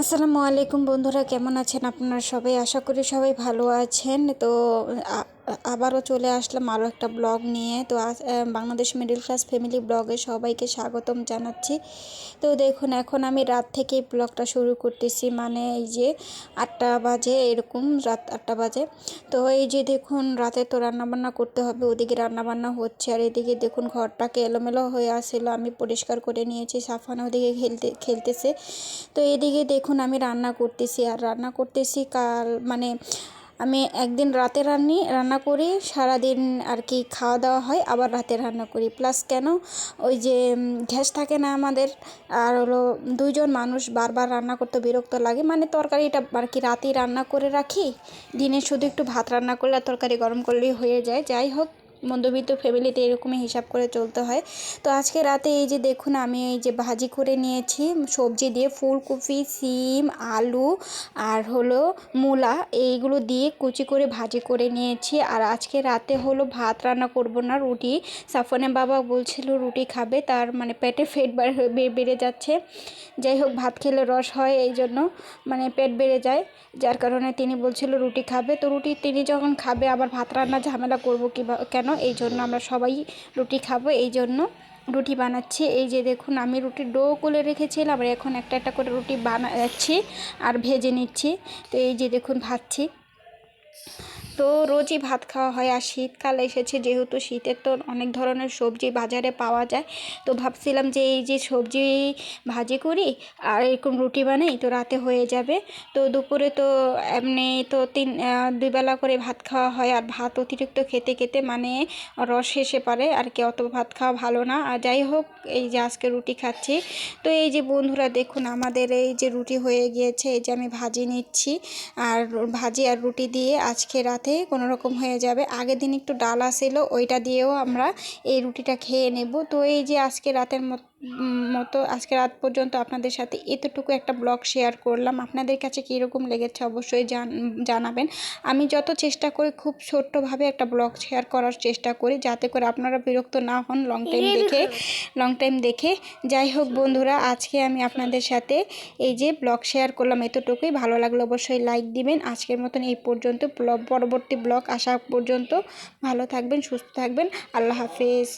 আসসালামু আলাইকুম বন্ধুরা কেমন আছেন আপনারা সবাই? আশা করি সবাই ভালো আছেন। তো আবারও চলে আসলাম আরও একটা ব্লগ নিয়ে। তো বাংলাদেশ মিডল ক্লাস ফ্যামিলি ব্লগে সবাইকে স্বাগতম জানাচ্ছি। তো দেখুন, এখন আমি রাত থেকেই ব্লগটা শুরু করতেছি। মানে এই যে আটটা বাজে, এরকম রাত আটটা বাজে। তো এই যে দেখুন, রাতে তো রান্নাবান্না করতে হবে, ওদিকে রান্নাবান্না হচ্ছে। আর এদিকে দেখুন, ঘরটাকে এলোমেলো হয়ে আসছিল, আমি পরিষ্কার করে নিয়েছি, সাফানা ওদিকে খেলতে, খেলতেছে। তো এদিকে দেখুন, আমি রান্না করতেছি। আর রান্না করতেছি কাল মানে আমি একদিন রাতে রান্নি, রান্না করি, সারাদিন আর কি খাওয়া দাওয়া হয়, আবার রাতে রান্না করি। প্লাস কেন? ওই যে গ্যাস থাকে না আমাদের, আর হলো দুইজন মানুষ বারবার রান্না করতে বিরক্ত লাগে। মানে তরকারিটা আর কি রাতেই রান্না করে রাখি, দিনে শুধু একটু ভাত রান্না করলে তরকারি গরম করলেই হয়ে যায়। যাই হোক মধ্যবিত্ত ফ্যামিলিতে এরকমই হিসাব করে চলতে হয়। তো আজকে রাতে এই যে দেখুন, আমি এই যে ভাজি করে নিয়েছি, সবজি দিয়ে ফুলকপি, সিম, আলু আর হলো মূলা, এইগুলো দিয়ে কুচি করে ভাজি করে নিয়েছি। আর আজকে রাতে হলো ভাত রান্না করব না, রুটি। সাফনের বাবা বলছিল রুটি খাবে, তার মানে পেটে ফেট বেড়ে যাচ্ছে। যাই হোক, ভাত খেলে রস হয় এই জন্য মানে পেট বেড়ে যায়। যার কারণে তিনি বলছিল রুটি খাবে। তো রুটি তিনি যখন খাবে, আবার ভাত রান্না ঝামেলা করব কিবা, কেন এই জন্য আমরা সবাই রুটি খাব, এই জন্য রুটি বানাচ্ছি। এই যে দেখুন, আমি রুটির ডো করে রেখেছিলাম, আর এখন একটা একটা করে রুটি বানাচ্ছি আর ভেজে নিচ্ছি। তো এই যে দেখুন, ভাজছি। তো রোজই ভাত খাওয়া হয় আর শীতকাল এসেছে যেহেতু শীতের তো অনেক ধরনের সবজি বাজারে পাওয়া যায়। তো ভাবছিলাম যে এই যে সবজি ভাজি করি আর এরকম রুটি বানাই তো রাতে হয়ে যাবে। তো দুপুরে তো এমনি তো তিন দুবেলা করে ভাত খাওয়া হয় আর ভাত অতিরিক্ত খেতে খেতে মানে রস এসে পারে আর কি, অত ভাত খাওয়া ভালো না। আর যাই হোক, এই যে আজকে রুটি খাচ্ছি। তো এই যে বন্ধুরা দেখুন আমাদের এই যে রুটি হয়ে গিয়েছে, এই যে আমি ভাজি নিচ্ছি। আর ভাজি আর রুটি দিয়ে আজকে রাতে কোনো রকম হয়ে যাবে। আগের দিন একটু ডাল আসিল ওইটা দিয়েও আমরা এই রুটিটা খেয়ে নেব। তো এই যে আজকে রাতের মত- মতো আজকে রাত পর্যন্ত আপনাদের সাথে এতটুকু একটা ব্লগ শেয়ার করলাম। আপনাদের কাছে কীরকম লেগেছে অবশ্যই জান জানাবেন। আমি যত চেষ্টা করি খুব ছোট্টভাবে একটা ব্লগ শেয়ার করার চেষ্টা করি যাতে করে আপনারা বিরক্ত না হন লং টাইম দেখে লং টাইম দেখে। যাই হোক বন্ধুরা আজকে আমি আপনাদের সাথে এই যে ব্লগ শেয়ার করলাম এতটুকুই। ভালো লাগলে অবশ্যই লাইক দিবেন। আজকের মতন এই পর্যন্ত ব্লগ পরবর্তী ব্লগ আসা পর্যন্ত ভালো থাকবেন সুস্থ থাকবেন। আল্লাহ হাফেজ।